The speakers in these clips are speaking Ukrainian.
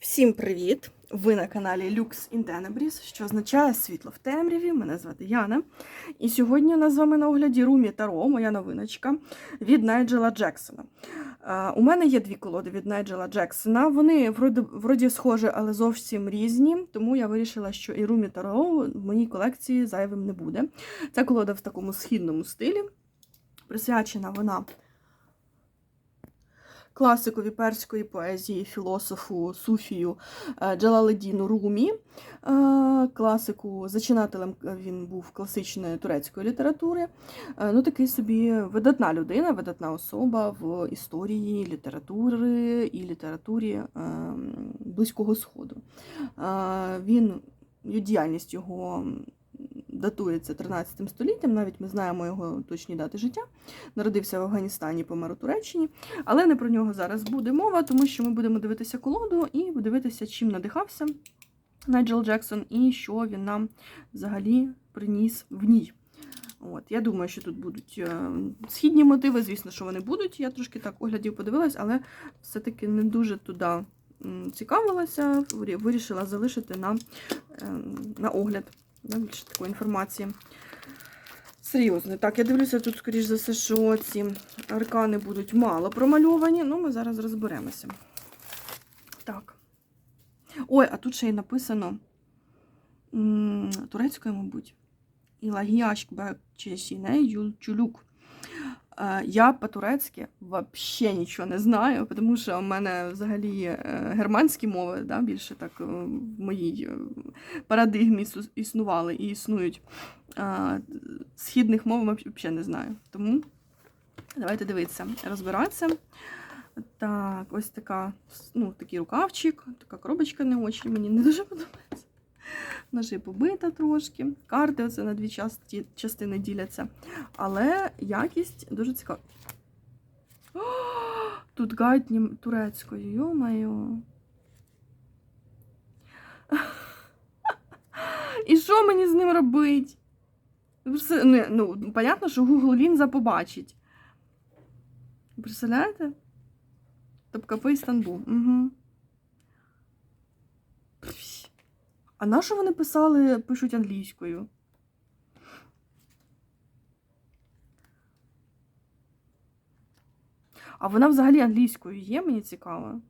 Всім привіт! Ви на каналі Lux in Tenebris, що означає світло в темряві. Мене звати Яна. І сьогодні у нас з вами на огляді Румі Таро, моя новиночка від Найджела Джексона. У мене є дві колоди від Найджела Джексона. Вони вроді, вроді схожі, але зовсім різні. Тому я вирішила, що і Румі Таро в моїй колекції зайвим не буде. Ця колода в такому східному стилі. Присвячена вона класикові перської поезії, філософу, суфію е, Джалаледіну Румі. Е, Класику, зачинателем він був класичної турецької літератури. Е, Ну, такий собі видатна людина, видатна особа в історії літератури і літературі е, Близького Сходу. Е, Він діяльність його датується 13 століттям, навіть ми знаємо його точні дати життя. Народився в Афганістані, помер у Туреччині. Але не про нього зараз буде мова, тому що ми будемо дивитися колоду і дивитися, чим надихався Найджел Джексон і що він нам взагалі приніс в ній. От, Я думаю, що тут будуть е, східні мотиви, звісно, що вони будуть. Я трошки так оглядів подивилась, але все-таки не дуже туди цікавилася, вирішила залишити на, е, на огляд да, більше такої інформації. Серйозно. Так, я дивлюся, тут, скоріш за все, що ці аркани будуть мало промальовані. Ну, ми зараз розберемося. Так. Ой, а тут ще й написано турецькою, мабуть. Ілагіашк Бекчесіне Чулюк. Е, Я по-турецьки взагалі нічого не знаю, тому що у мене взагалі е, германські мови да, більше так е, в моїй парадигмі існували і існують. Східних мов взагалі не знаю. Тому давайте дивитися, розбиратися. Так, ось така, ну, такий рукавчик, така коробочка не очі, мені не дуже подобається. І побита трошки. Карти оце на дві часті, частини діляться. Але якість дуже цікава. Тут гайд турецькою, йо-моє. І що мені з ним не, Ну, понятно, що Google лінза побачить. Представляєте? Топкапи Стамбул. Угу. А на що вони писали, пишуть англійською? А вона взагалі англійською є, мені цікаво.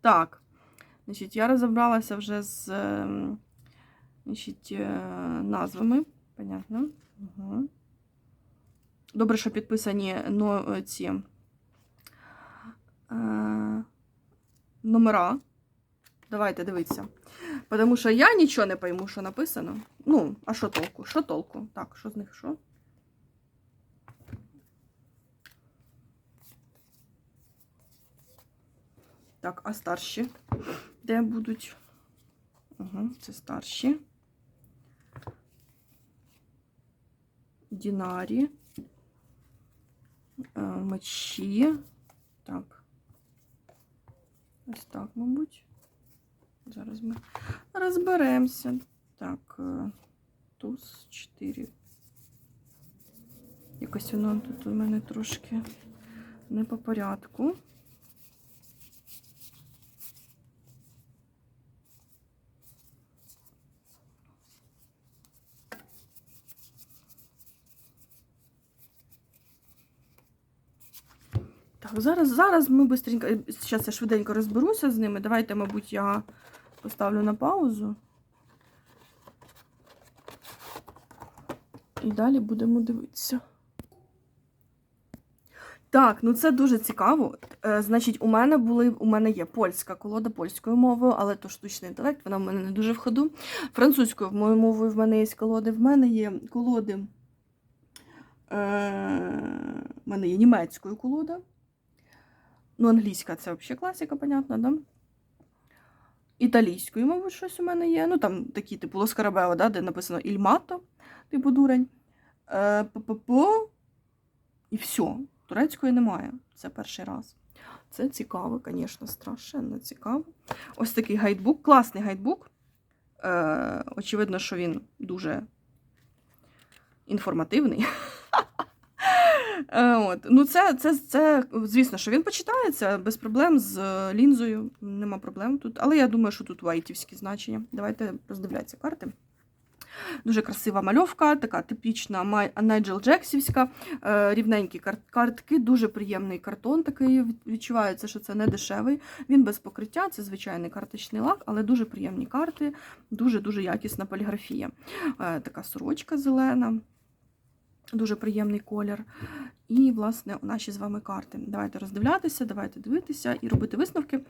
Так. Значить, я розібралася вже з ем, значить, е, назвами. Понятно. Угу. Добре, що підписані но, ці е, номера. Давайте дивитися. Тому що я нічого не пойму, що написано. Ну, а що толку? Що толку? Так, що з них що? Так, а старші? Де будуть? Угу, це старші. Дінарі. Е, Мечі. Так. Ось так, мабуть. Зараз ми розберемося. Так, е, туз 4. Якось воно тут у мене трошки не по порядку. Так, зараз, зараз ми быстренько, зараз я швиденько розберуся з ними. Давайте, мабуть, я поставлю на паузу. І далі будемо дивитися. Так, ну це дуже цікаво. Е, значить, у мене були, у мене є польська колода польською мовою, але то штучний інтелект, вона в мене не дуже в ходу. Французькою мою мовою в мене є колоди. В мене є колоди. Е, в мене є німецькою колода. Ну, англійська це взагалі класика, понятно, да? Італійською, мабуть, щось у мене є. Ну, там такі, типу, Лоскарабео, да, де написано Ільмато, типу дурень. Е. І все. Турецької немає. Це перший раз. Це цікаво, звісно, страшенно цікаво. Ось такий гайдбук, класний гайдбук. Е, очевидно, що він дуже інформативний. Е, От. Ну, це, це, це, звісно, що він почитається без проблем з е, лінзою. Нема проблем тут. Але я думаю, що тут вайтівські значення. Давайте роздивляться карти. Дуже красива мальовка, така типічна Найджел Джексівська, е, рівненькі картки, дуже приємний картон такий. Відчувається, що це не дешевий. Він без покриття, це звичайний карточний лак, але дуже приємні карти, дуже-дуже якісна поліграфія. Така сорочка зелена, дуже приємний колір. І, власне, наші з вами карти. Давайте роздивлятися, давайте дивитися і робити висновки е,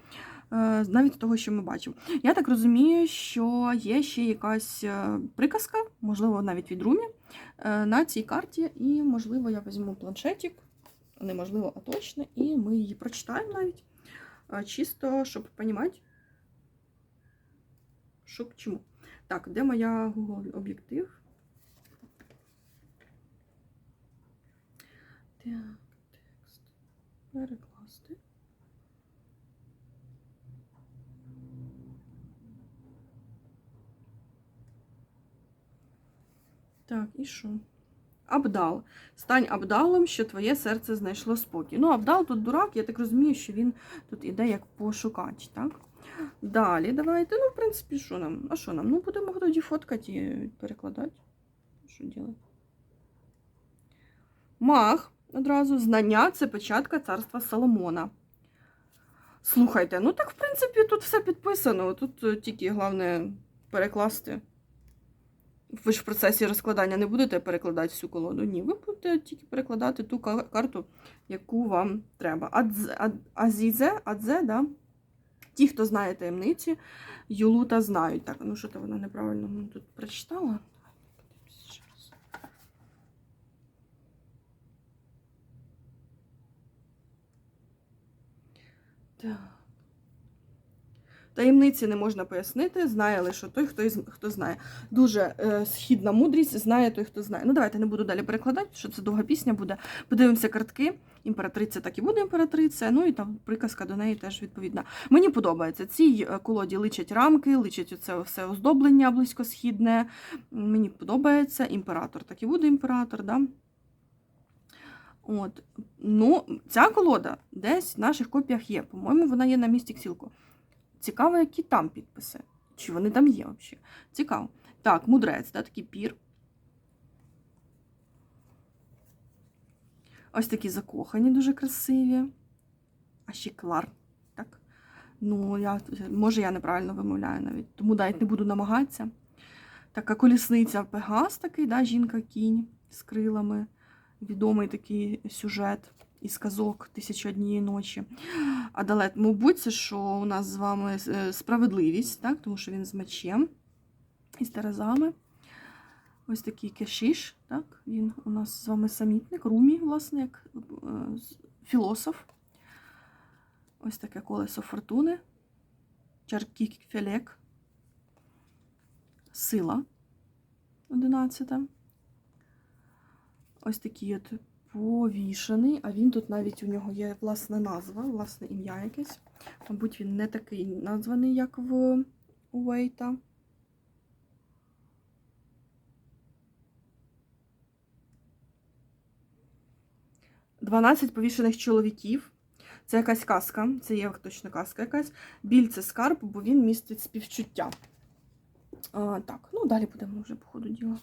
навіть з того, що ми бачимо. Я так розумію, що є ще якась е, приказка, можливо, навіть від Румі, е, на цій карті, і, можливо, я візьму планшетик, неможливо, а точно, і ми її прочитаємо навіть, чисто, щоб розуміти, що к чому. Так, де моя Google об'єктив? Так, текст. Перекласти. Так, і що? Абдал. Стань Абдалом, що твоє серце знайшло спокій. Ну, Абдал тут дурак, я так розумію, що він тут іде як пошукач, так? Далі, давайте. Ну, в принципі, що нам? А що нам? Ну, будемо тоді фоткати і перекладати. Що робити? Маг одразу. Знання це початка царства Соломона. Слухайте, ну так, в принципі, тут все підписано. Тут е, тільки головне перекласти. Ви ж в процесі розкладання не будете перекладати всю колоду. Ні, ви будете тільки перекладати ту карту, яку вам треба. Азізе, адзе, да? Ті, хто знає таємниці, Юлута знають. Так, ну що то вона неправильно тут прочитала? Подивимося ще раз. Так. Таємниці не можна пояснити, знає лише той, хто, хто знає. Дуже е, східна мудрість, знає той, хто знає. Ну, давайте не буду далі перекладати, що це довга пісня буде. Подивимося картки. Імператриця так і буде імператриця. Ну і там приказка до неї теж відповідна. Мені подобається. Цій е, колоді личать рамки, личать оце все оздоблення близькосхідне. Мені подобається. Імператор так і буде імператор, да? От. Ну, ця колода десь в наших копіях є. По-моєму, вона є на місці Ксілко. Цікаво, які там підписи. Чи вони там є взагалі? Цікаво. Так, мудрець, да, такий пір. Ось такі закохані, дуже красиві. А ще клар. Так? Ну, я, може, я неправильно вимовляю навіть, тому навіть не буду намагатися. Така колісниця Пегас такий, да, жінка-кінь з крилами. Відомий такий сюжет із казок «Тисяча однієї ночі. Адалет, мабуть, це що у нас з вами е, справедливість, так? тому що він з мечем і з терезами. Ось такий кешіш, так? Він у нас з вами самітник, румі, власне, як е, філософ. Ось таке колесо фортуни. Чаркік Фелек. Сила. Одинадцята. Ось такий от повішений, а він тут навіть у нього є власна назва, власне ім'я якесь. Мабуть, він не такий названий, як в Уейта. Дванадцять повішених чоловіків. Це якась казка, це є точно казка якась. Біль це скарб, бо він містить співчуття. А, так, ну далі будемо вже по ходу діла.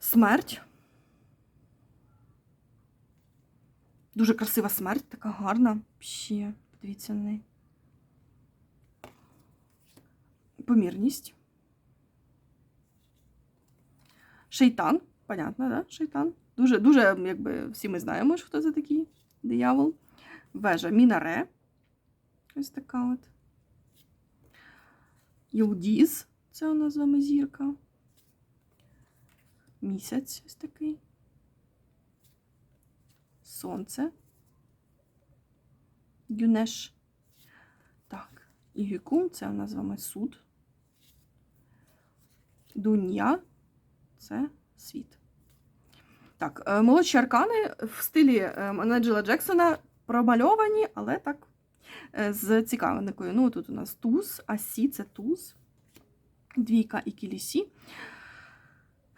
Смерть. Дуже красива смерть, така гарна. Ще, подивіться на неї. Помірність. Шейтан. Понятно, да? Шейтан. Дуже, дуже, якби всі ми знаємо, що хто це такий диявол. Вежа Мінаре. Ось така от. Юлдіз. Це у нас з вами зірка. Місяць ось такий. Сонце. Гюнеш. Так. І Гюкум це у нас з вами суд. Дунья це світ. Так, е, молодші аркани в стилі е, Наджела Джексона промальовані, але так е, з цікавинкою. Ну, тут у нас туз, а сі це туз, двійка і кілісі.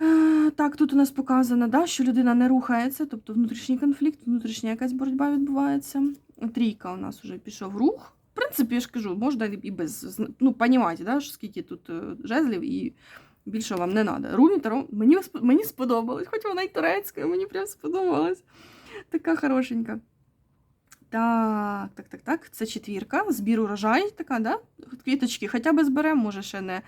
Е, Так, тут у нас показано, да, що людина не рухається, тобто внутрішній конфлікт, внутрішня якась боротьба відбувається. Трійка у нас вже пішов рух. В принципі, я ж кажу, можна і без. Ну, понімаєте, да, скільки тут е, жезлів і більше вам не треба. Румі Таро мені, мені сподобалось, хоч вона й турецька, мені прям сподобалась. Така хорошенька. Так, так, так, так. Це четвірка. Збір урожай, така, да? Квіточки. Хоча б зберемо, може, ще не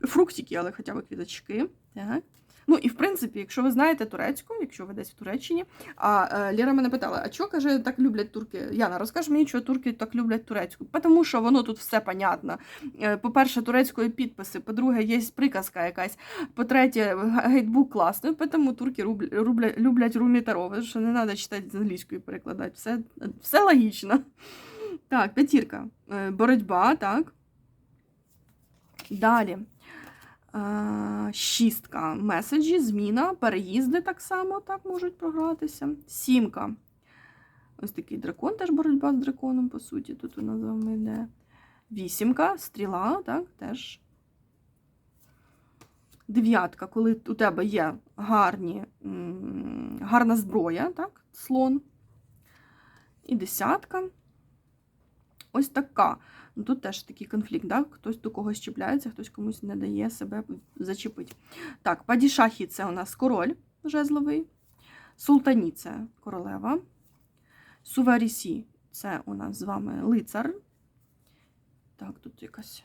фруктики, але хоча б квіточки. Так. Ну і в принципі, якщо ви знаєте турецьку, якщо ви десь в Туреччині, а е, Ліра мене питала, а чого каже, так люблять турки? Яна, розкаж мені, чого турки так люблять турецьку? Тому що воно тут все понятно. Е, По-перше, турецької підписи, по-друге, є приказка якась. По-третє, гайдбук класний, тому турки рублять, люблять, люблять румі таро, що не треба читати з англійської перекладати. Все, все логічно. Так, п'ятірка. Е, Боротьба, так. Далі. Е, Шістка. Меседжі, зміна, переїзди так само так можуть програтися. Сімка. Ось такий дракон, теж боротьба з драконом, по суті, тут у нас вами йде. Вісімка, стріла, так, теж. Дев'ятка, коли у тебе є гарні, гарна зброя, так, слон. І десятка. Ось така. Тут теж такий конфлікт, да? хтось до когось чіпляється, хтось комусь не дає себе зачепити. Так, падішахі це у нас король жезловий, султані це королева, суварісі це у нас з вами лицар. Так, тут якась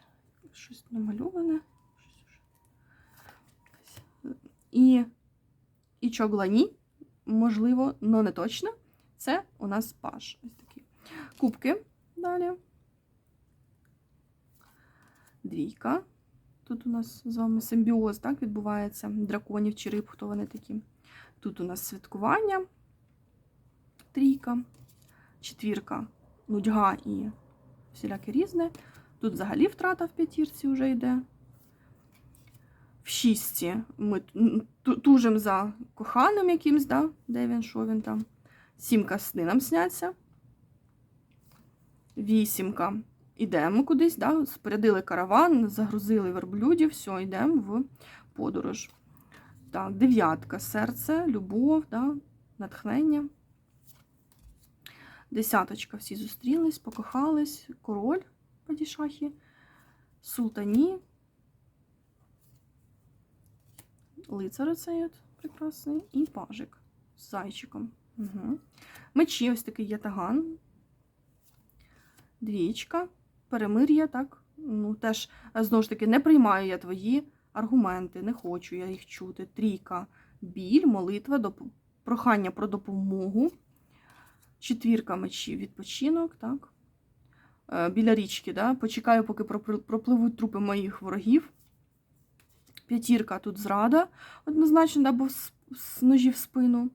щось намальоване. І, і чоглані, можливо, але не точно. Це у нас паш. Ось такі. Кубки далі. Двійка. Тут у нас з вами симбіоз так, відбувається драконів чи риб, хто вони такі. Тут у нас святкування. Трійка, четвірка, нудьга і всіляке різне. Тут взагалі втрата в п'ятірці вже йде. В шістці ми ту- тужимо за коханим якимсь, да? де він, що він там. Сімка сни нам сняться. Вісімка. Ідемо кудись, да? спорядили караван, загрузили верблюдів, все, йдемо в подорож. Так, дев'ятка. Серце, любов, да? натхнення. Десяточка. Всі зустрілись, покохались. Король падішахи, султані. Лицар оцей от прекрасний. І пажик з зайчиком. Угу. Мечі, ось такий ятаган. Двічка, перемир'я, так. Ну, теж, е, знову ж таки, не приймаю я твої аргументи, не хочу я їх чути. Трійка, біль, молитва, доп... прохання про допомогу. Четвірка мечів, відпочинок, так. Е, Біля річки, да? почекаю, поки пропливуть трупи моїх ворогів. П'ятірка тут зрада, однозначно, да, бо з, ножі в спину.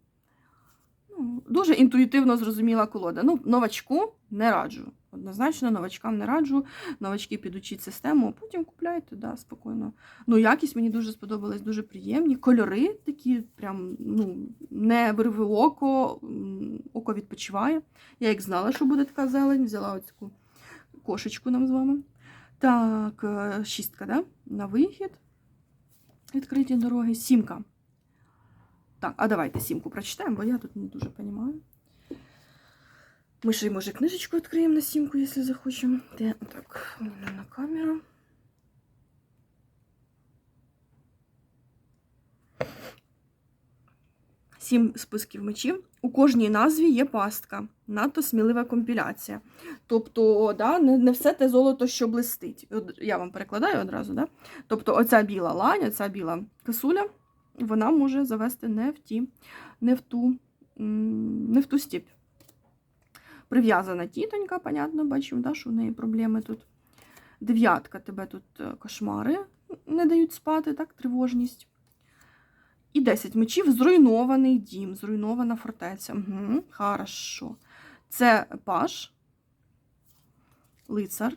Ну, дуже інтуїтивно зрозуміла колода. Ну, новачку не раджу. Однозначно, новачкам не раджу. Новачки підучіть систему, а потім купляйте, да, спокійно. Ну, якість мені дуже сподобалась, дуже приємні. Кольори такі, прям, ну, не вирви око, око відпочиває. Я як знала, що буде така зелень, взяла ось таку кошечку нам з вами. Так, е, шістка, да? На вихід. Відкриті дороги. Сімка. Так, а давайте сімку прочитаємо, бо я тут не дуже розумію. Ми ще й, може, книжечку відкриємо на сімку, якщо захочемо. Де? Так, не на камеру. Сім списків мечів. У кожній назві є пастка, надто смілива компіляція. Тобто, да, не, не все те золото, що блистить. Я вам перекладаю одразу, да? Тобто, оця біла лань, оця біла кисуля, вона може завести не в ті, не в ту, не в ту степь. Прив'язана тітонька, понятно, бачимо, да, що в неї проблеми тут. Дев'ятка, тебе тут е, кошмари не дають спати, так, тривожність. І 10 мечів, зруйнований дім, зруйнована фортеця. Угу, хорошо. Це паш, лицар,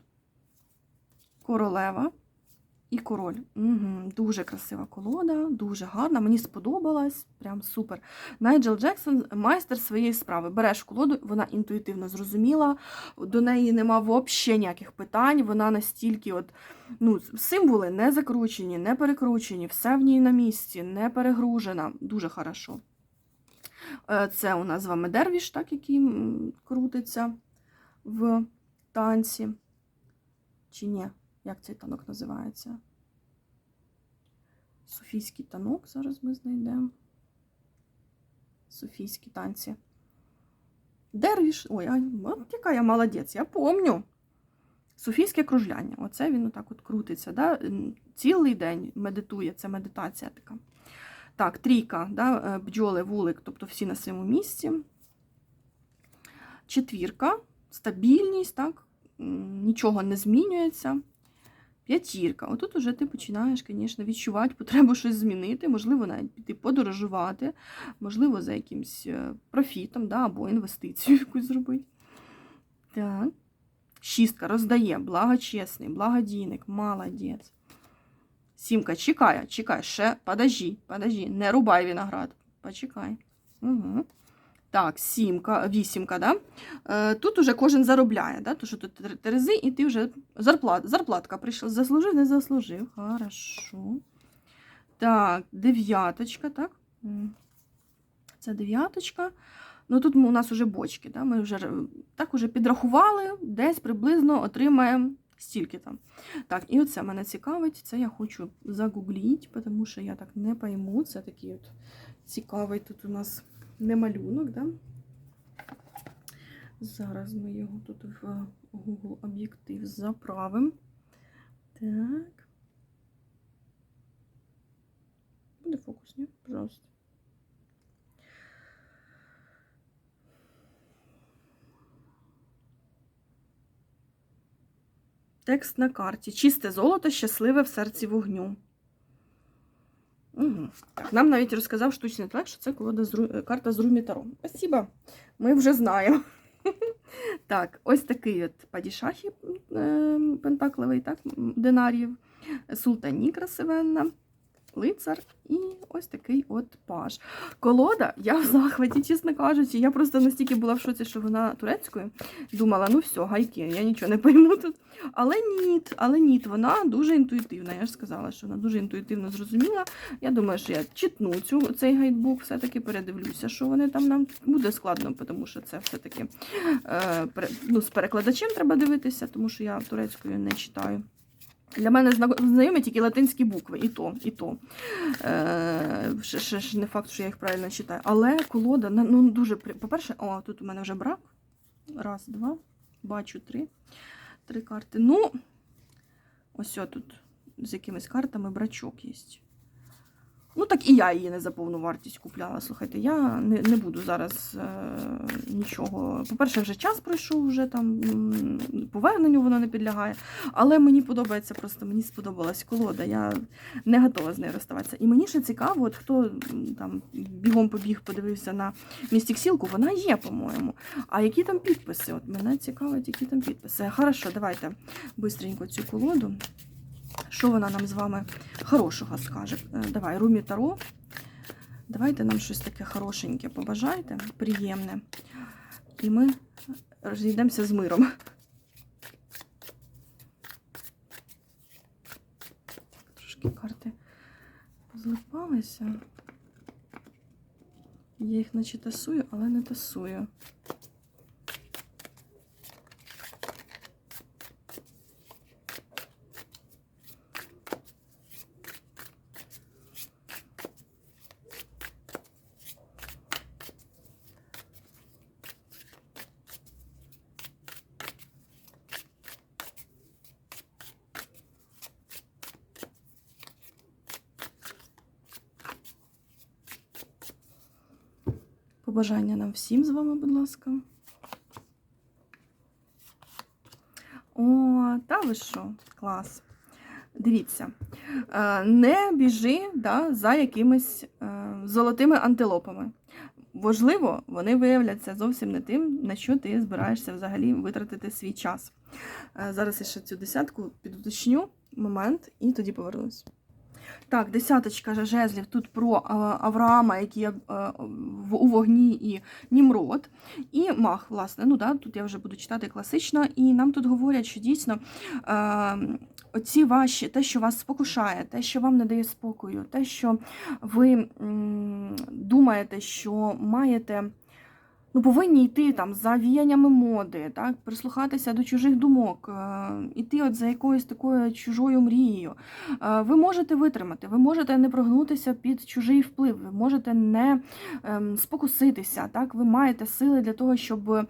королева і король. Угу. Дуже красива колода, дуже гарна. Мені сподобалась. Прям супер. Найджел Джексон майстер своєї справи. Береш колоду, вона інтуїтивно зрозуміла, до неї нема взагалі ніяких питань. Вона настільки, от, ну, символи не закручені, не перекручені, все в ній на місці, не перегружена. Дуже хорошо. Е, Це у нас з вами дервіш, так, який крутиться в танці. Чи ні? Як цей танок називається? Софійський танок. Зараз ми знайдемо. Софійські танці. Дервіш. Ой, от яка я молодець, я помню. Софійське кружляння. Оце він отак от крутиться. Да? Цілий день медитує, це медитація така. Так, трійка, да? е, бджоли, вулик, тобто всі на своєму місці. Четвірка, стабільність, так? нічого не змінюється. П'ятірка. Отут уже ти починаєш, звісно, відчувати потребу щось змінити, можливо, навіть піти подорожувати, можливо, за якимсь е, профітом да, або інвестицію якусь зробити. Так. Шістка роздає, благочесний, благодійник, молодець. Сімка чекає, чекай, ще подожди, подожди, не рубай виноград. Почекай. Угу. Так, сімка, вісімка, да? Е, тут уже кожен заробляє, да? то що тут терези, і ти вже зарплат, зарплатка прийшла. Заслужив, не заслужив. Хорошо. Так, дев'яточка, так? Це дев'яточка. Ну тут у нас вже бочки, да? ми вже так уже підрахували, десь приблизно отримаємо стільки там. Так, і оце мене цікавить, це я хочу загугліть, тому що я так не пойму. Це такий от цікавий тут у нас не малюнок, да? Зараз ми його тут в Google об'єктив заправимо. Так. Буде фокус, ні? Пожалуйста. Текст на карті. Чисте золото, щасливе в серці вогню. Угу. Так, нам навіть розказав штучний інтелект, що це колода з Ру- карта з Румітаром. Спасибо. Ми вже знаємо. Так, ось такий от падішахі е, пентаклевий, так, динарів, султані красивенна, лицар і ось такий от паж. Колода, я в захваті, чесно кажучи, я просто настільки була в шоці, що вона турецькою. Думала, ну все, гайки, я нічого не пойму тут. Але ні, але ні, вона дуже інтуїтивна. Я ж сказала, що вона дуже інтуїтивно зрозуміла. Я думаю, що я читну цю, цей гайдбук, все-таки передивлюся, що вони там нам буде складно, тому що це все-таки е, ну, з перекладачем треба дивитися, тому що я турецькою не читаю. Для мене знайомі тільки латинські букви, і то, і то. Е, ще, ж не факт, що я їх правильно читаю. Але колода, ну дуже По-перше, о, тут у мене вже брак. Раз, два, бачу три. Три карти. Ну, ось тут з якимись картами брачок є. Ну, так і я її не за повну вартість купляла. Слухайте, я не, не буду зараз е, нічого. По-перше, вже час пройшов, вже там поверненню воно не підлягає. Але мені подобається, просто мені сподобалась колода. Я не готова з нею розставатися. І мені ще цікаво, от хто там бігом побіг, подивився на містіксілку, вона є, по-моєму. А які там підписи? От мене цікавить, які там підписи. Хорошо, давайте бистренько цю колоду. Що вона нам з вами хорошого скаже? Е, Давай, Румі Таро. Давайте нам щось таке хорошеньке побажайте, приємне. І ми розійдемося з миром. Трошки карти позлипалися. Я їх наче тасую, але не тасую. Побажання нам всім з вами, будь ласка. О, та ви що? Клас. Дивіться, е, не біжи да, за якимись е, золотими антилопами. Можливо, вони виявляться зовсім не тим, на що ти збираєшся взагалі витратити свій час. Е, Зараз я ще цю десятку підуточню. момент і тоді повернусь. Так, десяточка жезлів тут про Авраама, який е, в- у вогні і Німрод. І мах, власне. Ну да, тут я вже буду читати класично, і нам тут говорять, що дійсно е, оці ваші, те, що вас спокушає, те, що вам не дає спокою, те, що ви думаєте, що маєте. Ну, повинні йти там за віяннями моди, так, прислухатися до чужих думок, е, іти от за якоюсь такою чужою мрією. Е, Ви можете витримати, ви можете не прогнутися під чужий вплив, ви можете не ем, спокуситися. Так? Ви маєте сили для того, щоб е,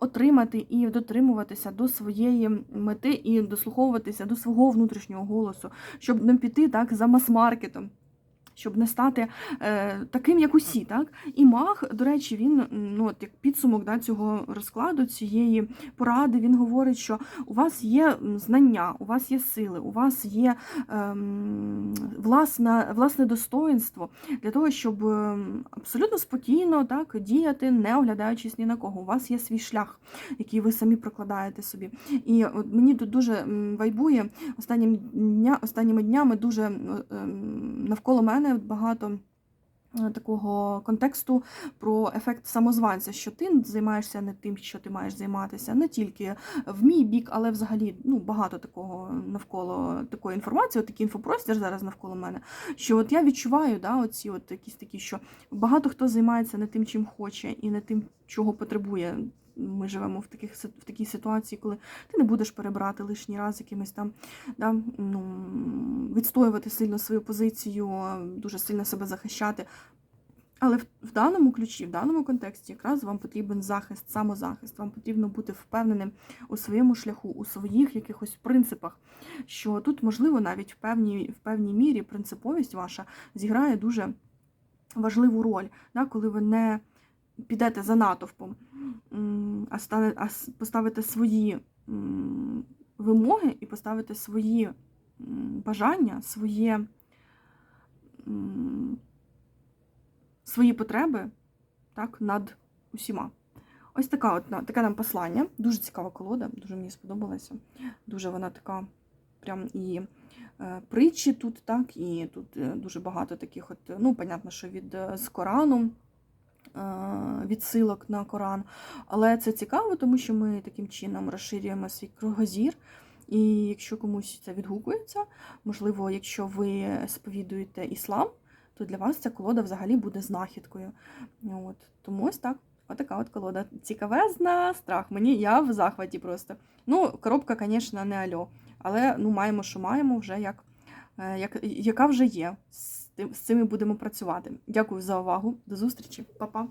отримати і дотримуватися до своєї мети і дослуховуватися до свого внутрішнього голосу, щоб не піти так за мас-маркетом. Щоб не стати е, таким, як усі, так і маг, до речі, він ну от як підсумок да, цього розкладу, цієї поради, він говорить, що у вас є знання, у вас є сили, у вас є ем, власне, власне достоинство для того, щоб ем, абсолютно спокійно так діяти, не оглядаючись ні на кого. У вас є свій шлях, який ви самі прокладаєте собі. І от мені тут дуже вайбує останнім дня, останніми днями дуже ем, навколо мене багато. е, Такого контексту про ефект самозванця, що ти займаєшся не тим, що ти маєш займатися, не тільки в мій бік, але взагалі ну, багато такого навколо такої інформації, от такий інфопростір зараз навколо мене. Що от я відчуваю, да, оці от якісь такі, що багато хто займається не тим, чим хоче, і не тим, чого потребує. Ми живемо в таких в такій ситуації, коли ти не будеш перебирати лишній раз якимось там да, ну, відстоювати сильно свою позицію, дуже сильно себе захищати. Але в, в даному ключі, в даному контексті, якраз вам потрібен захист, самозахист. Вам потрібно бути впевненим у своєму шляху, у своїх якихось принципах. Що тут, можливо, навіть в певній, в певній мірі принциповість ваша зіграє дуже важливу роль, да, коли ви не підете за натовпом, а, стане, а поставите свої вимоги і поставите свої бажання, своє, свої потреби так, над усіма. Ось така от, таке нам послання. Дуже цікава колода, дуже мені сподобалася. Дуже вона така, прям і е, притчі тут, так, і тут е, дуже багато таких, от, ну, понятно, що від е, з Корану, відсилок на Коран. Але це цікаво, тому що ми таким чином розширюємо свій кругозір. І якщо комусь це відгукується, можливо, якщо ви сповідуєте іслам, то для вас ця колода взагалі буде знахідкою. От. Тому ось так. Отака от колода. Цікавезна, страх. Мені я в захваті просто. Ну, коробка, звісно, не альо. Але ну, маємо, що маємо, вже як, е, як, яка вже є. Тим- з цим і будемо працювати. Дякую за увагу. До зустрічі, Па-па.